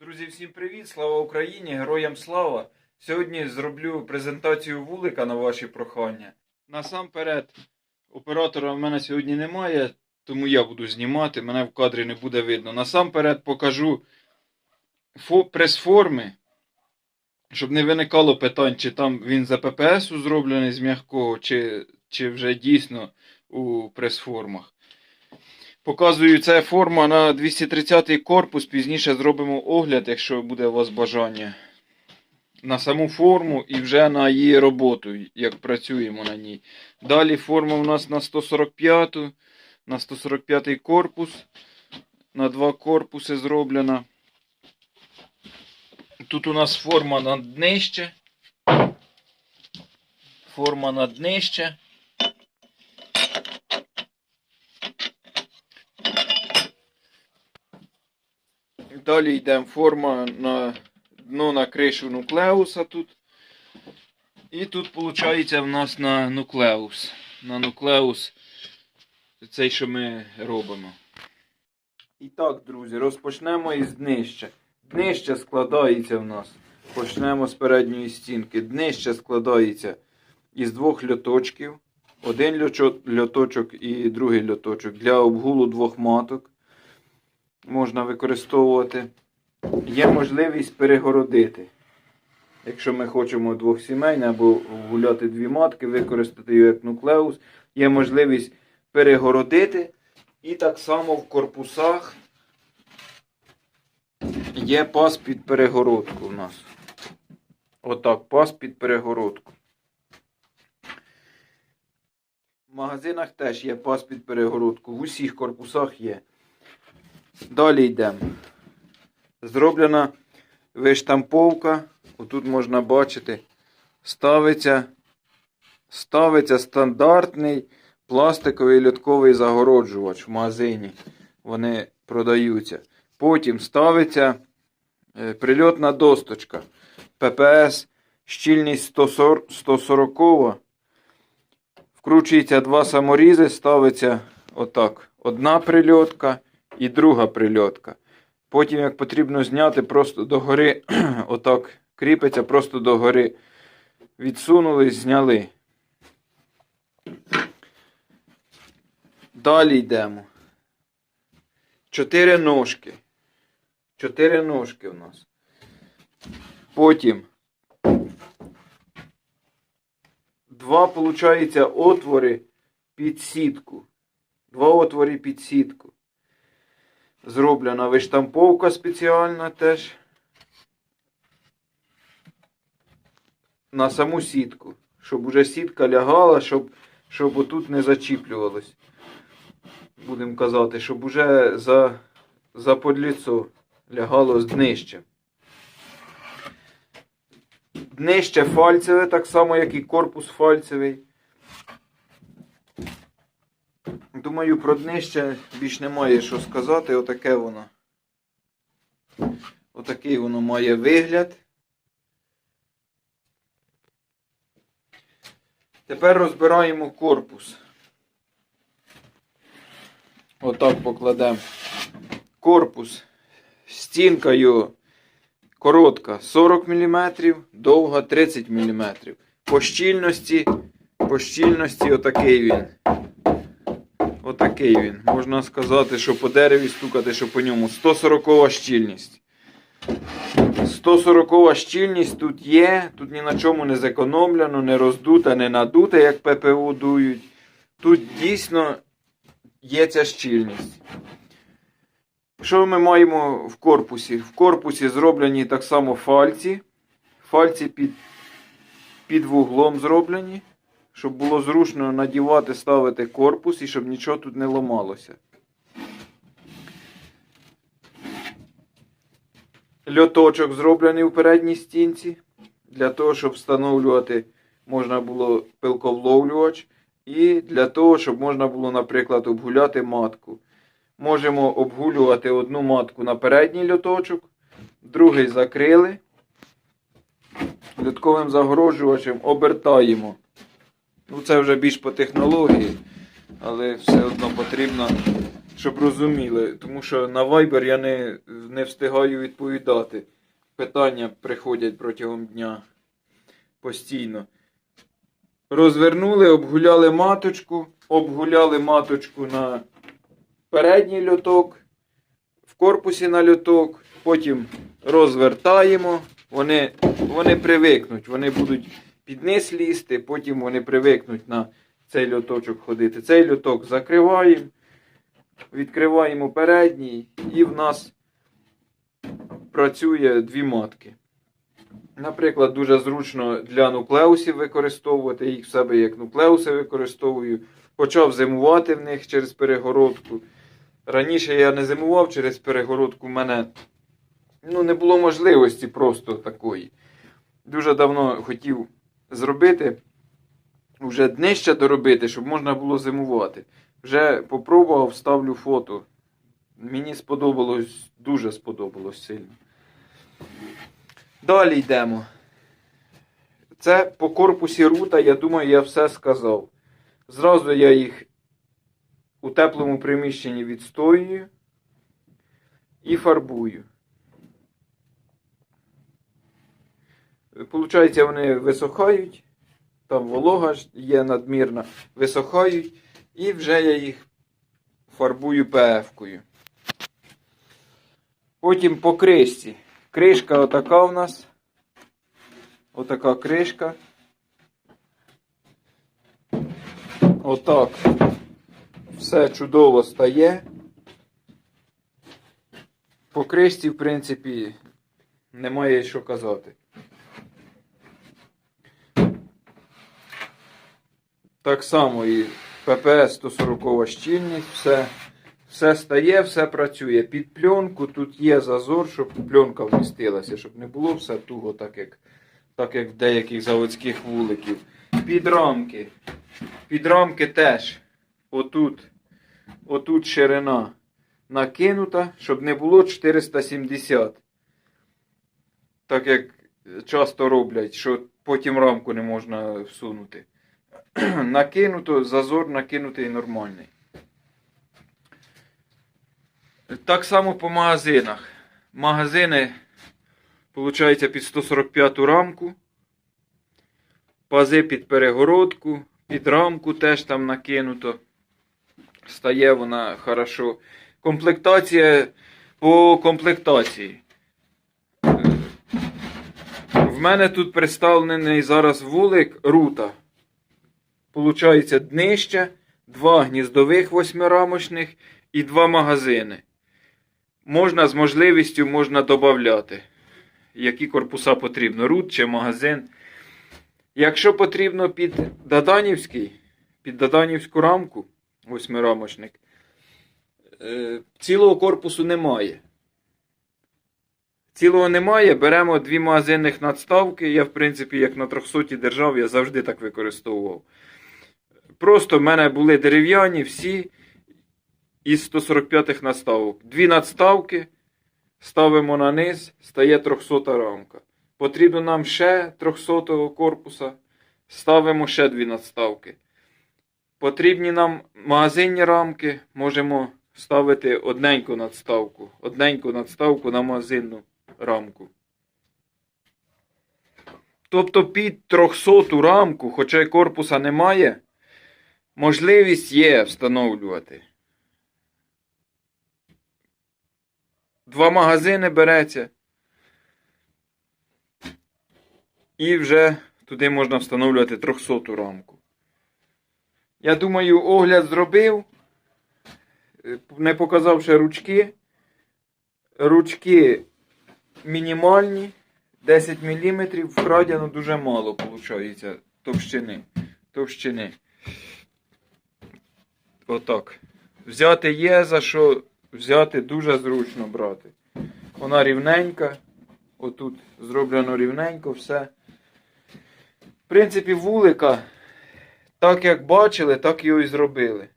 Друзі, всім привіт! Слава Україні! Героям слава! Сьогодні зроблю презентацію вулика на ваші прохання. Насамперед, оператора в мене сьогодні немає, тому я буду знімати, мене в кадрі не буде видно. Насамперед покажу прес-форми, щоб не виникало питань, чи там він за ППС зроблений з м'якого, чи, чи вже дійсно у прес-формах. Показую, це форма на 230 корпус. Пізніше зробимо огляд, якщо буде у вас бажання. На саму форму і вже на її роботу, як працюємо на ній. Далі форма у нас на 145, на 145 корпус. На два корпуси зроблена. Тут у нас форма на днище. Форма на днище. Далі йдемо форма на дно на кришу нуклеуса тут. І тут виходить в нас на нуклеус. На нуклеус цей, що ми робимо. І так, друзі, розпочнемо із днища. Днище складається в нас. Почнемо з передньої стінки. Днище складається із двох льоточків. Один льоточок і другий льоточок для обгулу двох маток можна використовувати. Є можливість перегородити. Якщо ми хочемо двохсімейне або гуляти дві матки, використати його як нуклеус, є можливість перегородити. І так само в корпусах є пас під перегородку у нас. Отак, пас під перегородку. В магазинах теж є пас під перегородку. В усіх корпусах є. Далі йдемо. Зроблена виштамповка. Отут можна бачити. Ставиться, ставиться стандартний пластиковий льотковий загороджувач в магазині. Вони продаються. Потім ставиться е, прильотна досточка. ППС щільність 140, 140. Вкручується два саморізи, ставиться отак. Одна прильотка і друга прильотка. Потім, як потрібно зняти, просто догори, отак кріпиться, просто догори. Відсунули, зняли. Далі йдемо. Чотири ножки. Чотири ножки у нас. Потім два, виходить, отвори під сітку. Два отвори під сітку. Зроблена виштамповка спеціальна теж. На саму сітку. Щоб уже сітка лягала, щоб, щоб отут не зачіплювалось. Будемо казати, щоб уже за, за подліцо лягало з днища. Днище фальцеве, так само, як і корпус фальцевий. Думаю, про днище більш немає що сказати. Отаке воно. Отакий воно має вигляд. Тепер розбираємо корпус. Отак покладемо. Корпус. Стінка його коротка 40 мм, довга 30 мм. По щільності, по щільності отакий він. Отакий він. Можна сказати, що по дереві стукати, що по ньому 140 щільність. 140 щільність тут є, тут ні на чому не зекономлено, не роздута, не надута, як ППУ дують. Тут дійсно є ця щільність. Що ми маємо в корпусі? В корпусі зроблені так само фальці. Фальці під, під вуглом зроблені, щоб було зручно надівати, ставити корпус і щоб нічого тут не ламалося. Льоточок зроблений у передній стінці. Для того, щоб встановлювати можна було пилковловлювач. І для того, щоб можна було, наприклад, обгуляти матку. Можемо обгулювати одну матку на передній льоточок, другий закрили. Льотковим загороджувачем обертаємо. Ну, це вже більш по технології, але все одно потрібно щоб розуміли, тому що на Viber я не, не встигаю відповідати. Питання приходять протягом дня постійно. Розвернули, обгуляли маточку, обгуляли маточку на передній льоток, в корпусі на льоток, потім розвертаємо, вони, вони привикнуть, вони будуть під низ лізти, потім вони привикнуть на цей льоточок ходити. Цей льоток закриваємо, відкриваємо передній, і в нас працює дві матки. Наприклад, дуже зручно для нуклеусів використовувати, їх в себе як нуклеуси використовую. Почав зимувати в них через перегородку. Раніше я не зимував через перегородку, в мене ну, не було можливості просто такої. Дуже давно хотів зробити, вже днище доробити, щоб можна було зимувати. Вже попробував, ставлю фото. Мені сподобалось, дуже сподобалось сильно. Далі йдемо. Це по корпусі рута, я думаю, я все сказав. Зразу я їх у теплому приміщенні відстоюю і фарбую. Получається, вони висохають, там волога є надмірна, висохають, і вже я їх фарбую ПФ-кою. Потім по кришці. Кришка отака у нас. Отака кришка. Отак. Все чудово стає. По кришці, в принципі, немає що казати. Так само і ППС 140 щільність, все, все стає, все працює. Під пленку тут є зазор, щоб пленка вмістилася, щоб не було все туго, так як, так як в деяких заводських вуликів. Під рамки. Під рамки теж. Отут, отут ширина накинута, щоб не було 470. Так як часто роблять, що потім рамку не можна всунути. Накинуто, зазор накинутий нормальний. Так само по магазинах. Магазини, виходить, під 145 рамку. Пази під перегородку, під рамку теж там накинуто. Стає вона хорошо. Комплектація по комплектації. В мене тут представлений зараз вулик рута. Получається днище, два гніздових восьмирамочних і два магазини. Можна з можливістю можна додати, які корпуса потрібно, рут чи магазин. Якщо потрібно під Даданівський, під Даданівську рамку, восьмирамочник, е, цілого корпусу немає. Цілого немає, беремо дві магазинних надставки. Я, в принципі, як на 300 держав, я завжди так використовував. Просто в мене були дерев'яні всі із 145-х надставок. Дві надставки ставимо на низ, стає 300 рамка. Потрібно нам ще 300 корпуса, ставимо ще дві надставки. Потрібні нам магазинні рамки, можемо ставити одненьку надставку. Одненьку надставку на магазинну рамку. Тобто під 300 рамку, хоча й корпуса немає, можливість є встановлювати. Два магазини береться. І вже туди можна встановлювати 300 рамку. Я думаю, огляд зробив, не показавши ручки. Ручки мінімальні, 10 мм, вкрадено дуже мало, виходить, товщини. товщини. Отак. Взяти є за що взяти дуже зручно брати. Вона рівненька. Отут зроблено рівненько все. В принципі, вулика, так як бачили, так його і зробили.